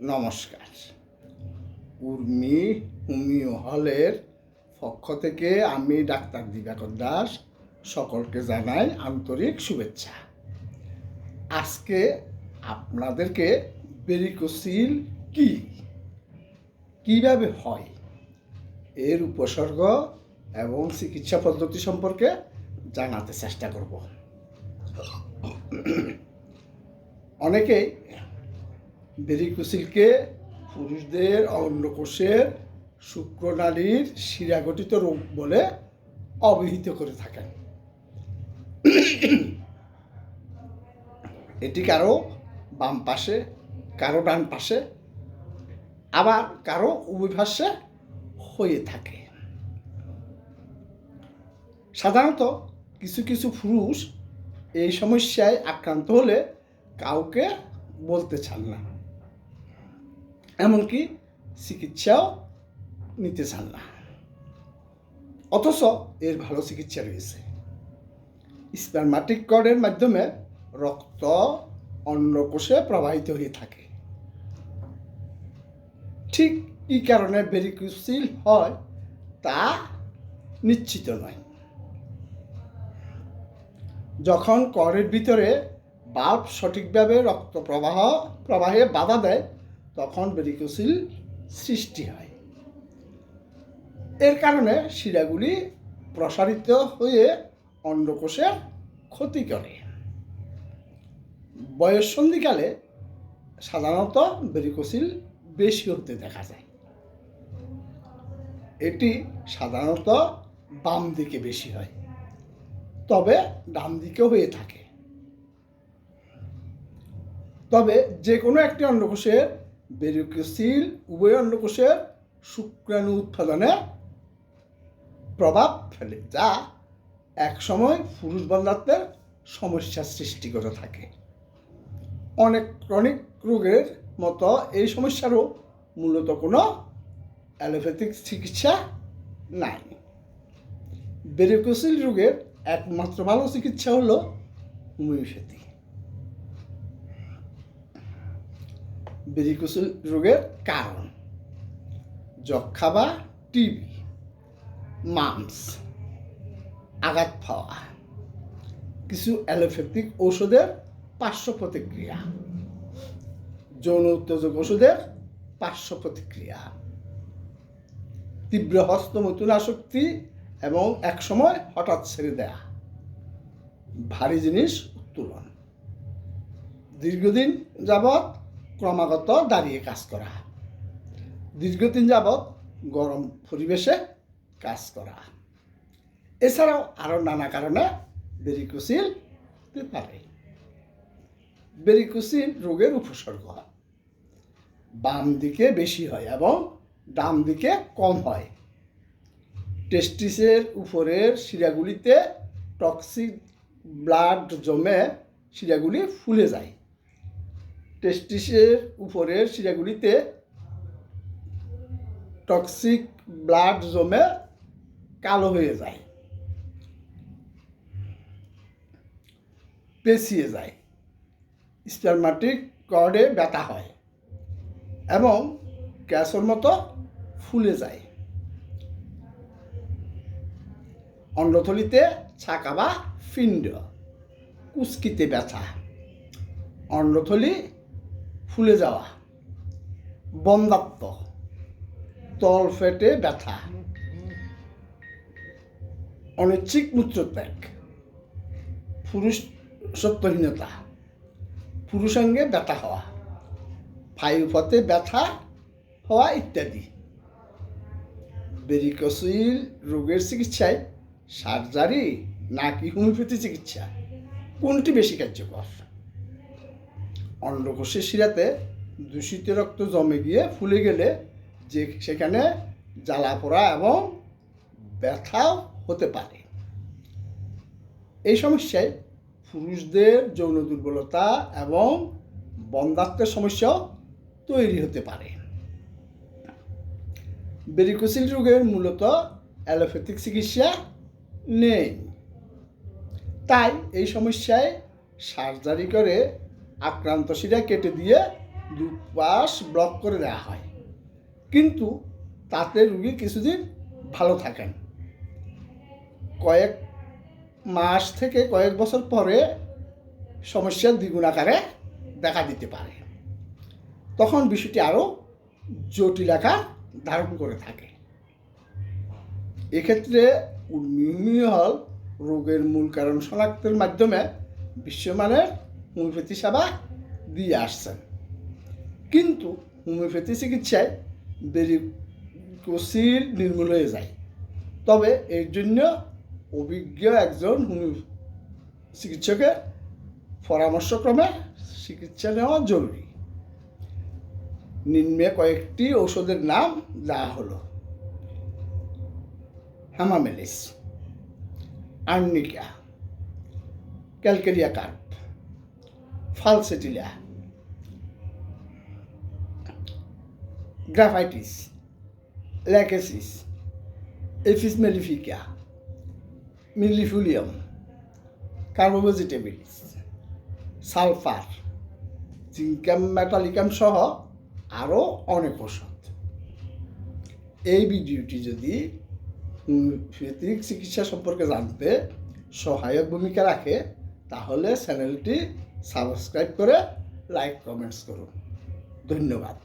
নমস্কার। উর্মি হোমিও হলের পক্ষ থেকে আমি ডাক্তার দিবাকর দাস সকলকে জানাই আন্তরিক শুভেচ্ছা। আজকে আপনাদেরকে বেরিকোসিল কি? কীভাবে হয়? এর উপসর্গ এবং চিকিৎসা পদ্ধতি সম্পর্কে জানাতে চেষ্টা করব। অনেকেই বেরিকুসিলকে পুরুষদের অন্নকোষের শুক্রনালীর শিরাগঠিত রোগ বলে অভিহিত করে থাকেন। এটি কারও বাম পাশে, কারও ডান পাশে, আবার কারও পাশে হয়ে থাকে। সাধারণত কিছু কিছু পুরুষ এই সমস্যায় আক্রান্ত হলে কাউকে বলতে চান না। এমনকি চিকিৎসাও নিতে চান না। অথচ এর ভালো চিকিৎসা রয়েছে। স্পারমাটিক কর্ডের মাধ্যমে রক্ত অন্নকোষে প্রবাহিত হয়ে থাকে। ঠিক কী কারণে বেরিকুসিল হয় তা নিশ্চিত নয়। যখন করের ভিতরে বাল্ব সঠিকভাবে রক্ত প্রবাহ, প্রবাহে বাধা দেয় তখন সৃষ্টি হয়। এর কারণে শিরাগুলি প্রসারিত হয়ে অন্ডকোষের ক্ষতি করে। বয়ঃসন্ধিকালে সাধারণত বেরিকোসিল বেশি হতে দেখা যায়। এটি সাধারণত বাম দিকে বেশি হয়, তবে ডান দিকেও হয়ে থাকে। তবে যে কোনো একটি অন্ডকোষের বেরিকোসিল উভয় অন্ডকোষের শুক্রাণু উৎপাদনে প্রভাব ফেলে, যা একসময় পুরুষ বন্ধাত্মের সমস্যার সৃষ্টি করে থাকে। অনেক ক্রনিক রোগের মতো এই সমস্যারও মূলত কোনো অ্যালোপ্যাথিক চিকিৎসা নাই। বেরিকোসিল রোগের একমাত্র ভালো চিকিৎসা হলো হোমিওপ্যাথি। বেরিকোসিল রোগের কারণ। যক্ষা বা টিবি, মামস, আঘাত পাওয়া। কিছু অ্যালোপ্যাথিক ঔষধের পার্শ্ব প্রতিক্রিয়া। যৌন উত্তেজক ওষুধের পার্শ্ব প্রতিক্রিয়া। তীব্র হস্তমৈথুন আসক্তি এবং একসময় হঠাৎ ছেড়ে দেয়া। ভারী জিনিস উত্তোলন। দীর্ঘদিন যাবৎ ক্রমাগত দাঁড়িয়ে কাজ করা। দীর্ঘদিন যাবৎ গরম পরিবেশে কাজ করা। এছাড়াও আরও নানা কারণে বেরিকুসিল হতে পারে। বেরিকুসিল রোগের উপসর্গ। বাম দিকে বেশি হয় এবং ডান দিকে কম হয়। টেস্টিসের উপরের শিরাগুলিতে টক্সিক ব্লাড জমে শিরাগুলি ফুলে যায়। টেস্টিসের উপরের শিরাগুলিতে টক্সিক ব্লাড জমে কালো হয়ে যায়, পেঁচিয়ে যায়। স্পারমাটিক কর্ডে ব্যথা হয় এবং গ্যাসের মতো ফুলে যায়। অন্ডথলিতে ছাকা বা ফিন্ড, কুচকিতে ব্যথা। অন্ডথলি ফুলে যাওয়া, বন্দাত্ম, তল ফেটে ব্যথা, অনিচ্ছিক মূত্রত্যাগ, পুরুষ সত্যহীনতা, পুরুষাঙ্গে ব্যথা হওয়া ফাইপথে ব্যথা হওয়া ইত্যাদি। বেরিকসিল রোগের চিকিৎসায় সার্জারি নাকি হোমিওপ্যাথি চিকিৎসা, কোনটি বেশি কার্যকর? অন্ডকোষের শিরাতে দূষিত রক্ত জমে গিয়ে ফুলে গেলে যে সেখানে জ্বালা পোড়া এবং ব্যথাও হতে পারে। এই সমস্যায় পুরুষদের যৌন দুর্বলতা এবং বন্ধাত্মের সমস্যাও তৈরি হতে পারে। বেরিকোসিল রোগের মূলত অ্যালোপ্যাথিক চিকিৎসা নেই। তাই এই সমস্যায় সার্জারি করে আক্রান্ত শিরা কেটে দিয়ে দুপাশ ব্লক করে দেওয়া হয়। কিন্তু তাতে রুগী কিছুদিন ভালো থাকেন। কয়েক মাস থেকে কয়েক বছর পরে সমস্যা দ্বিগুণ আকারে দেখা দিতে পারে। তখন বিষয়টি আরও জটিল আকার ধারণ করে থাকে। এক্ষেত্রে উন্মিহল রোগের মূল কারণ শনাক্তের মাধ্যমে বিশ্বমানের হোমিওপ্যাথি সেবা দিয়ে আসছেন। কিন্তু হোমিওপ্যাথি চিকিৎসায় বেরিকোসিল নির্মূল হয়ে যায়। তবে এর জন্য অভিজ্ঞ একজন হোমিও চিকিৎসকের পরামর্শক্রমে চিকিৎসা নেওয়া জরুরি। নিম্নে কয়েকটি ঔষধের নাম দেওয়া হলো। Hamamelis arnica, calcarea carb pulsatilla graphites lachesis apis mellifica millefolium carbo vegetabilis sulphur zincum metallicum সহ আরও অনেক ওষুধ। এই ভিডিওটি যদি হোমিওপ্যাথিক চিকিৎসা সম্পর্কে জানতে সহায়ক ভূমিকা রাখে, তাহলে চ্যানেলটি সাবস্ক্রাইব করে লাইক কমেন্টস করুন। ধন্যবাদ।